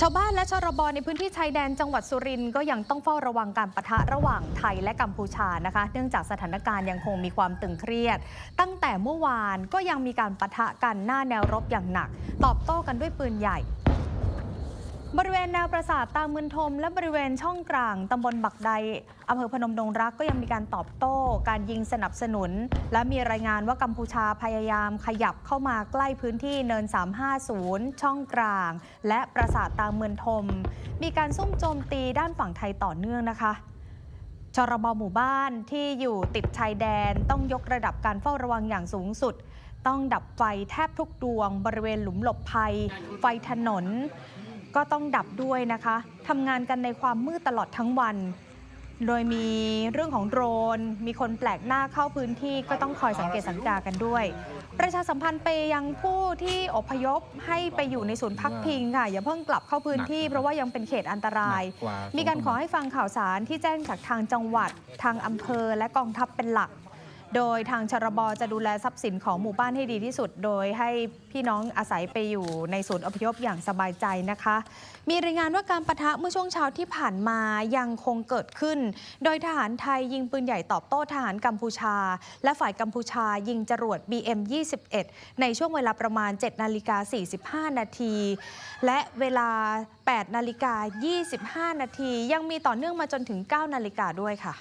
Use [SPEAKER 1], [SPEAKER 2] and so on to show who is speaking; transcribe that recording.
[SPEAKER 1] ชาวบ้านและชรบในพื้นที่ชายแดนจังหวัดสุรินทร์ก็ยังต้องเฝ้าระวังการปะทะระหว่างไทยและกัมพูชานะคะ เนื่องจากสถานการณ์ยังคงมีความตึงเครียด ตั้งแต่เมื่อวานก็ยังมีการปะทะกันหน้าแนวรบอย่างหนัก ตอบโต้กันด้วยปืนใหญ่ บริเวณแนวปราสาทตามืนทม และบริเวณช่องกลางตำบลบักใดอำเภอพนมดงรักก็ยังมีการตอบโต้ การยิงสนับสนุน และมีรายงานว่ากัมพูชาพยายามขยับเข้ามาใกล้พื้นที่เนิน 350 ช่องกลาง และปราสาทตามืนทม มีการซุ่มโจมตีด้านฝั่งไทยต่อเนื่องนะคะชรบหมู่บ้านที่อยู่ติดชายแดนต้องยกระดับการเฝ้าระวังอย่างสูงสุด ต้องดับไฟแทบทุกดวง บริเวณหลุมหลบภัย ไฟถนน ก็ต้องดับด้วยนะคะทำงานกันในความมืดตลอดทั้งวัน โดยมีเรื่องของโดรน มีคนแปลกหน้าเข้าพื้นที่ก็ต้องคอยสังเกตสังกากันด้วย ประชาสัมพันธ์ไปยังผู้ที่อพยพให้ไปอยู่ในศูนย์พักพิงค่ะ อย่าเพิ่งกลับเข้าพื้นที่เพราะว่ายังเป็นเขตอันตราย
[SPEAKER 2] หนักกว่า
[SPEAKER 1] มีการขอให้ฟังข่าวสารที่แจ้งจากทางจังหวัด ทางอำเภอและกองทัพเป็นหลัก โดยทางชรบจะดูแลทรัพย์สินของหมู่บ้านให้ดีที่สุด โดยให้พี่น้องอาศัยไปอยู่ในศูนย์อพยพอย่างสบายใจนะคะ มีรายงานว่าการประทะเมื่อช่วงเช้าที่ผ่านมายังคงเกิดขึ้น โดยทหารไทยยิงปืนใหญ่ตอบโต้ทหารกัมพูชา และฝ่ายกัมพูชายิงจรวด BM21 ในช่วงเวลาประมาณ 7 นาฬิกา 45 นาที และเวลา 8 นาฬิกา 25 นาที ยังมีต่อเนื่องมาจนถึง 9 นาฬิกาด้วยค่ะ